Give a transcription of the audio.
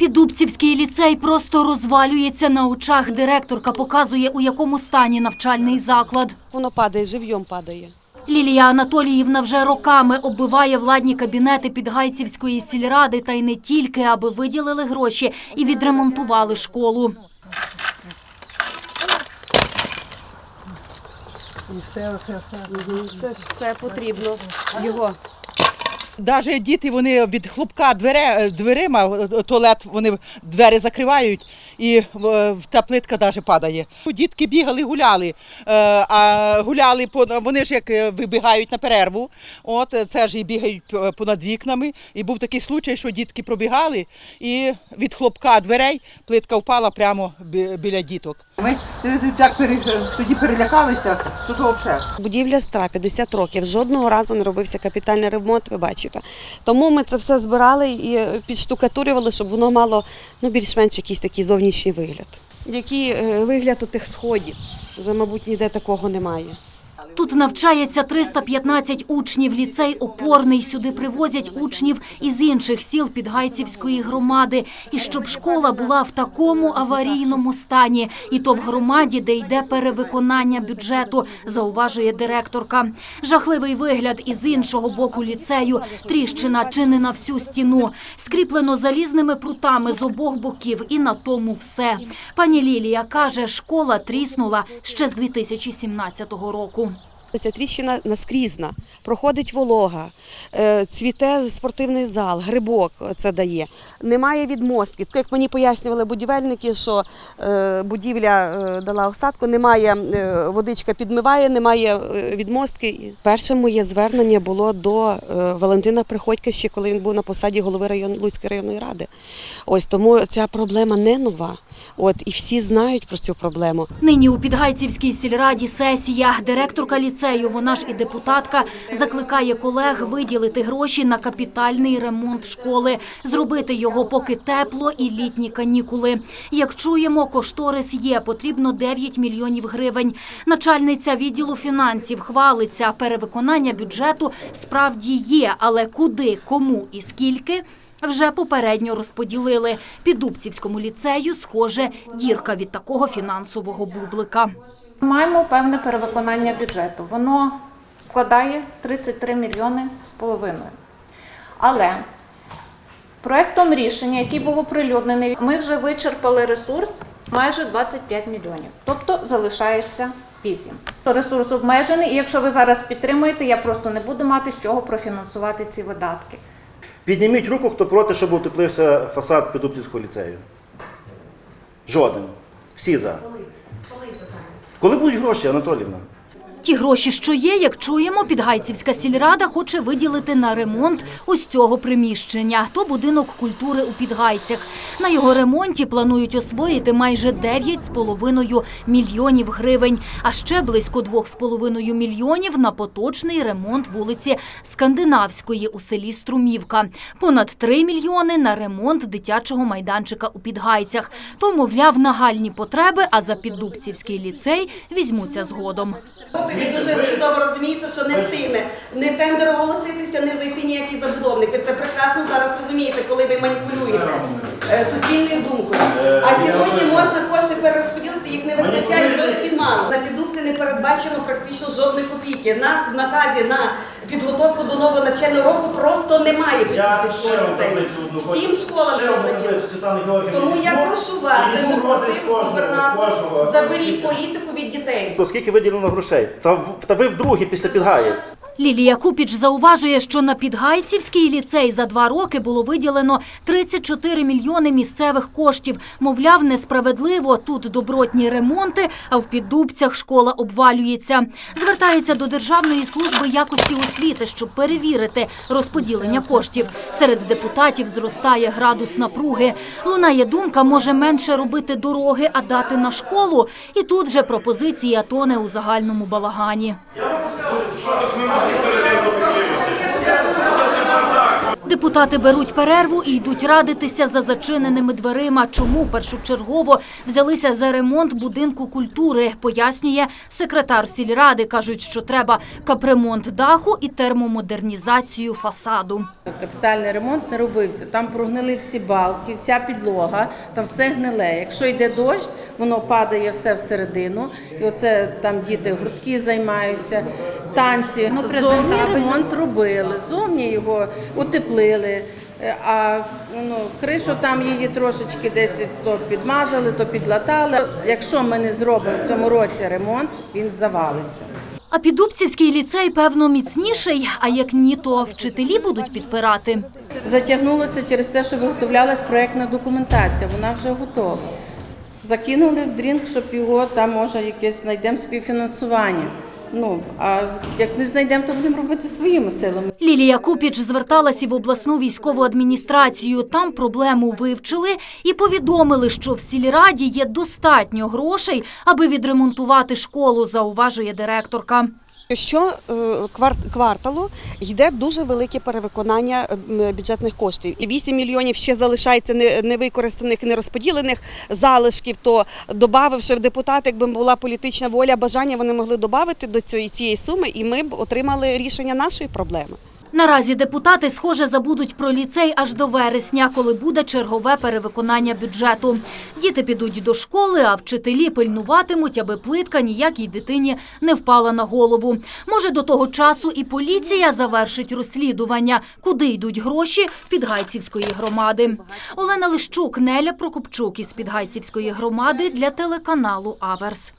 Піддубцівський ліцей просто розвалюється на очах. Директорка показує, у якому стані навчальний заклад. Воно падає, живьом падає. Лілія Анатоліївна вже роками оббиває владні кабінети Підгайцівської сільради та й не тільки, аби виділили гроші і відремонтували школу. Це ж це потрібно. Його. Навіть діти вони від хлопка двере, дверима, е, туалет, вони двері закривають і та плитка навіть падає. Дітки бігали, гуляли, е, а гуляли по вони ж як е, вибігають на перерву. От е, це ж і бігають понад вікнами. І був такий случай, що дітки пробігали, і від хлопка дверей плитка впала прямо біля діток. Ми так тоді перелякалися, що то взагалі. Будівля стара, 50 років. Жодного разу не робився капітальний ремонт, ви бачите. Тому ми це все збирали і підштукатурювали, щоб воно мало ну, більш-менш якийсь такий зовнішній вигляд. Який е, вигляд у тих сходів? Вже, мабуть, ніде такого немає. Тут навчається 315 учнів. Ліцей опорний. Сюди привозять учнів із інших сіл Підгайцівської громади. І щоб школа була в такому аварійному стані, і то в громаді, де йде перевиконання бюджету, зауважує директорка. Жахливий вигляд із іншого боку ліцею. Тріщина чи не на всю стіну. Скріплено залізними прутами з обох боків, і на тому все. Пані Лілія каже, школа тріснула ще з 2017 року. Ця тріщина наскрізна, проходить волога, е, цвіте спортивний зал, грибок це дає. Немає відмостків. Як мені пояснювали будівельники, що е, будівля е, дала осадку, немає водичка підмиває, немає відмостки. Перше моє звернення було до Валентина Приходька, ще коли він був на посаді голови район, Луцької районної ради. Ось тому ця проблема не нова. От і всі знають про цю проблему. Нині у Підгайцівській сільраді сесія. Директорка ліцею, вона ж і депутатка, закликає колег виділити гроші на капітальний ремонт школи, зробити його поки тепло і літні канікули. Як чуємо, кошторис є, потрібно 9 мільйонів гривень. Начальниця відділу фінансів хвалиться, перевиконання бюджету справді є, але куди, кому і скільки – вже попередньо розподілили. Піддубцівському ліцею, схоже, дірка від такого фінансового бублика. Маємо певне перевиконання бюджету. Воно складає 33 мільйони з половиною. Але проектом рішення, який був оприлюднений, ми вже вичерпали ресурс майже 25 мільйонів. Тобто залишається 8. Ресурс обмежений, і якщо ви зараз підтримуєте, я просто не буду мати з чого профінансувати ці видатки. Підніміть руку, хто проти, щоб утеплився фасад Петупцівського ліцею. Жоден. Всі за. Коли будуть гроші, Анатолівна? Ті гроші, що є, як чуємо, Підгайцівська сільрада хоче виділити на ремонт ось цього приміщення. То будинок культури у Підгайцях. На його ремонті планують освоїти майже 9,5 мільйонів гривень, а ще близько 2,5 мільйонів на поточний ремонт вулиці Скандинавської у селі Струмівка. Понад 3 мільйони на ремонт дитячого майданчика у Підгайцях. То, мовляв, нагальні потреби, а за Піддубцівський ліцей візьмуться згодом. Ви дуже чудово розумієте, що не встигне не тендер оголоситися, не зайти ніякий забудовник. Ви це прекрасно зараз розумієте, коли ви маніпулюєте е, суспільною думкою. А сьогодні можна кошти перерозподілити, їх не вистачає зовсім мало. На підукці не передбачено практично жодної копійки. Нас в наказі на підготовку до нового навчального року просто немає підукцівського ліцею. Всім школам роздані. Тому я прошу вас, дуже просив губернатор, заберіть політику від дітей. То скільки виділено грошей? Та, в- та ви вдруге після Підгаєць. Лілія Купіч зауважує, що на Підгайцівський ліцей за два роки було виділено 34 мільйони місцевих коштів. Мовляв, несправедливо, тут добротні ремонти, а в Піддубцях школа обвалюється. Звертається до Державної служби якості освіти, щоб перевірити розподілення коштів. Серед депутатів зростає градус напруги. Лунає думка, може менше робити дороги, а дати на школу. І тут же пропозиція тоне у загальному балагані. Щось ми мусимо передати. Депутати беруть перерву і йдуть радитися за зачиненими дверима. Чому першочергово взялися за ремонт будинку культури, пояснює секретар сільради. Кажуть, що треба капремонт даху і термомодернізацію фасаду. Капітальний ремонт не робився. Там прогнили всі балки, вся підлога, там все гниле. Якщо йде дощ, воно падає все всередину. І оце там діти гуртки займаються, танці. Ну, Зовні ремонт робили, зовні його утеплили. Е, А ну, кришу там її трошечки десь то підмазали, то підлатали. Якщо ми не зробимо в цьому році ремонт, він завалиться. А Підубцівський ліцей, певно, міцніший, а як ні, то вчителі будуть підпирати. Затягнулося через те, що виготовлялась проєктна документація, вона вже готова. Закинули в дрінк, щоб його там може якесь знайдемо співфінансування. Ну а як не знайдемо, то будемо робити своїми силами. Лілія Купіч зверталась і в обласну військову адміністрацію. Там проблему вивчили і повідомили, що в сільраді є достатньо грошей, аби відремонтувати школу, зауважує директорка. Що е, кварталу йде дуже велике перевиконання е, бюджетних коштів. І 8 мільйонів ще залишається не- невикористаних, нерозподілених залишків. То додавши в депутати, якби була політична воля, бажання, вони могли додати до цієї суми, і ми б отримали рішення нашої проблеми. Наразі депутати, схоже, забудуть про ліцей аж до вересня, коли буде чергове перевиконання бюджету. Діти підуть до школи, а вчителі пильнуватимуть, аби плитка ніякій дитині не впала на голову. Може, до того часу і поліція завершить розслідування, куди йдуть гроші Підгайцівської громади. Олена Лищук, Неля Прокопчук із Підгайцівської громади для телеканалу Аверс.